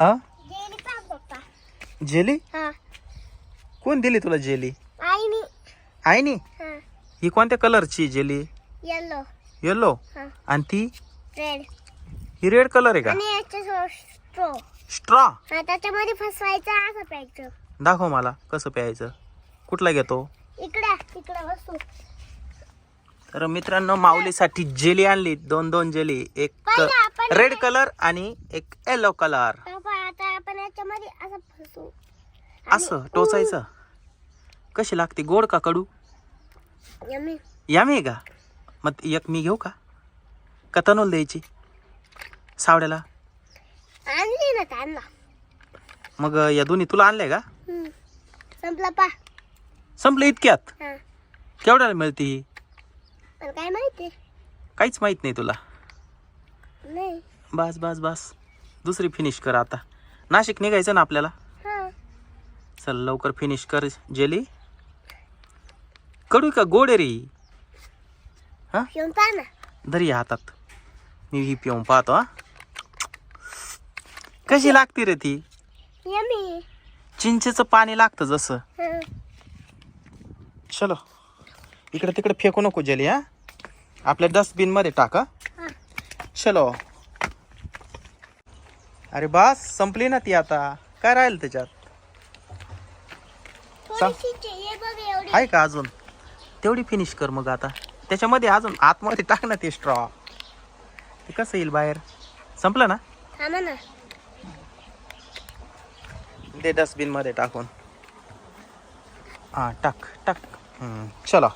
हा जेली पा पप्पा. जेली? हा. कोण दिली तुला जेली? आईनी. आईनी? हा. ही कोणत्या कलरची जेली? येलो येलो हा. आणि ती? रेड ही रेड कलर आहे का? आणि स्ट्रॉ स्ट्रॉ हा त्याच्यामध्ये फसवायचं असं प्यायचं. दाखव मला कसं प्यायचं. कुठला घेतो? इकडे इकडे बसू. तर मित्रांनो माऊलीसाठी जेली आणली. दोन दोन जेली. एक पहिलं आपण रेड कलर आणि एक येलो कलर आपण याच्यामध्ये असं फसू. असं टोचायचं? कशी लागते? गोड का कडू? यम्मी यामी का? मग एक मी घेऊ का? का तनोल द्यायची? सावड्याला? आणली ना त्यांना मग या दोन्ही तुला आणलंय का? संपला पा. संपलं इतक्यात? हा. केवढ्याला मिळते ही? मला काय माहिती? काहीच माहीत नाही तुला. नाही. बस बस बस. दुसरी फिनिश कर आता. नाशिक निघायचं ना आपल्याला? हा. चल लवकर फिनिश कर जेली. कडू का गोड रे? ही? ना. धर हातात. मी ही पिऊन पाहतो हा. कशी लागते रे ती? यम्मी. चिंचेचं पाणी लागतं जसं. हा. चलो. इकडे तिकडे फेकू नको जेली हा. आपल्या डस्टबिनमध्ये टाका हा. चलो. अरे बास संपली ना ती आता. काय राहील त्याच्यात? आहे का अजून? तेवढी फिनिश कर मग आता. त्याच्यामध्ये अजून आतमध्ये टाक ना ते स्ट्रॉ ते कसं येईल बाहेर? संपलं ना? ते डस्टबिनमध्ये टाकून. हा टाक टाक. हम्म, चलो.